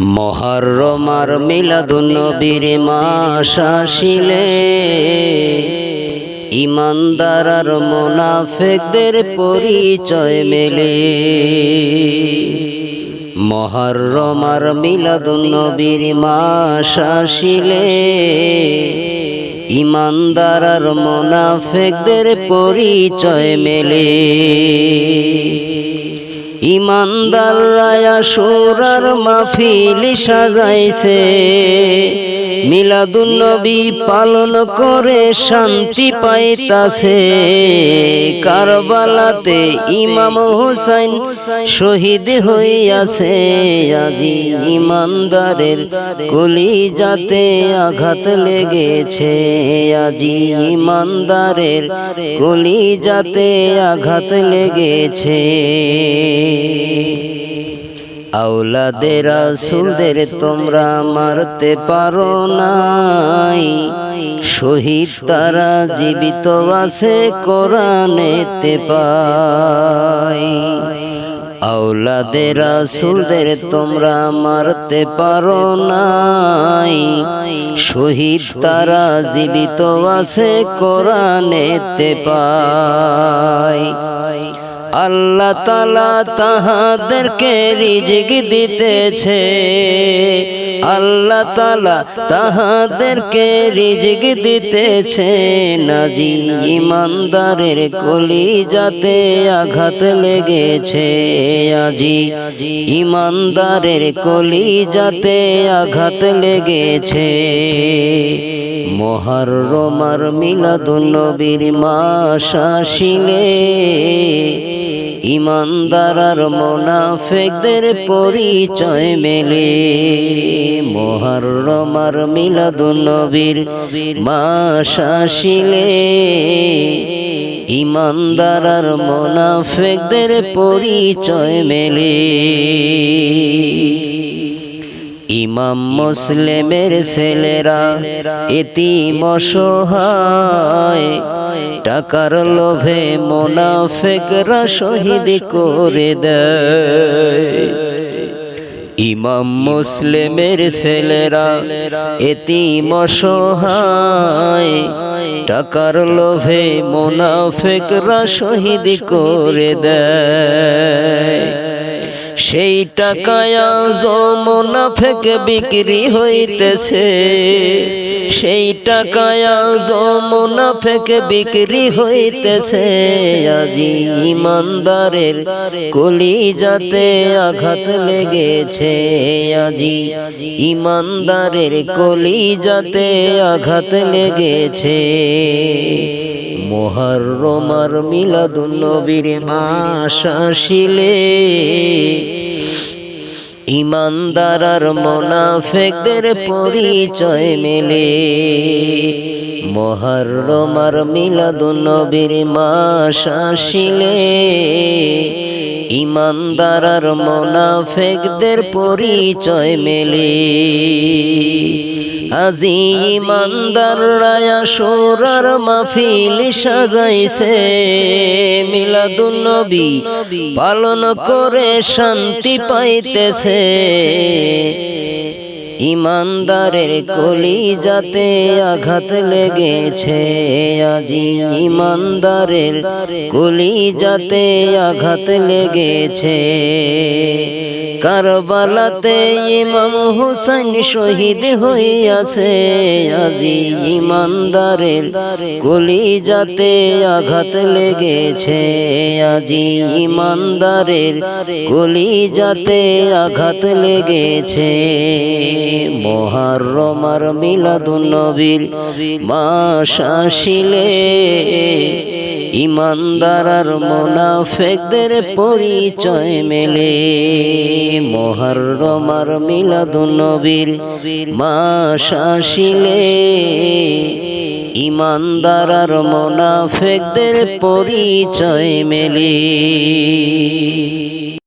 মহরমার মিলাদুন্নবীর মাস আসিলে, ইমানদার আর মোনাফেকদের পরিচয় মেলে। মহরমার মিলাদুন্নবীর মাস আসিলে, ইমানদার আর মোনাফেকদের পরিচয় মেলে। ইমানদার রায়া সুরার মাহফিল সাজাইছে। মিলাদুন নবী পালন করে শান্তি পাইতাছে। কারবালাতে ইমাম হুসাইন শহীদ হইয়াছে। আজি ইমানদারের কলি যাতে আঘাত লেগেছে। আজি ইমানদারের কলি যাতে আঘাত লেগেছে। আউলাদের রাসূলদের তোমরা মারতে পারো নাই। শহীদ তারা জীবিত আছে কোরআনেতে পাই। আউলাদের রাসূলদের তোমরা মারতে পারো নাই। শহীদ তারা জীবিত আছে কোরআনেতে পাই। আল্লাহ তালা তাহাদেরকে রিজিক দিতেছে। আল্লাহ তালা তাহাদেরকে রিজিক দিতেছে। নাজি ইমানদারের কলি যাতে আঘাত লেগেছে। আজি ইমানদারের কলি যাতে আঘাত লেগেছে। মহারমার মিলাদুন নবীর মাস আসিলে। ইমানদার আর মোনাফেকদের পরিচয় মেলে। মহারমার মিলাদুন নবীর মাস আসিলে। ইমানদার আর মোনাফেকদের পরিচয় মেলে। ইমাম মুসলিমের ছেলেরা এতিম অসহায় টাকার লোভে মোনাফেকরা শহীদ করে দেয়। ইমাম মুসলিমের ছেলেরা এতিম অসহায়। টাকার লোভে মোনাফেকরা শহীদ করে দেয়। সেই টাকায় যমুনা ফেকে বিক্রি হইতেছে। সেই টাকায় যমুনা ফেকে বিক্রি হইতেছে। আজি ইমানদারের কলি যাতে আঘাত লেগেছে। আজি ইমানদারের কলি যাতে আঘাত লেগেছে। মোহরমার মিলাদুন নবীর মাস আসিলে। ইমানদার আর মোনাফেকদের পরিচয় মেলে। মোহরমার মিলাদুন নবীর মাস আসিলে। ইমানদার আর মোনাফেকদের পরিচয় মেলে। আজি ইমানদার রায়া সোরার মাহফিল সাজাইছে। মিলাদুন নবী পালন করে শান্তি পাইতেছে। ইমানদারের কলি যাতে আঘাত লেগেছে। আজি ইমানদারের কলি যাতে আঘাত লেগেছে। কারবালাতে ইমাম হুসাইন শহীদ হইয়াছে। আজি ইমানদারের কলি যাতে আঘাত লেগেছে। আজি ইমানদারের কলি যাতে আঘাত লেগেছে। মহারমার মিলাদুন নবীর মাস আসিলে। ইমানদার আর মোনাফেকদের পরিচয় মেলে। মহারমার মিলাদুন নবীর মাস আসিলে। ইমানদার আর মোনাফেকদের পরিচয় মেলে।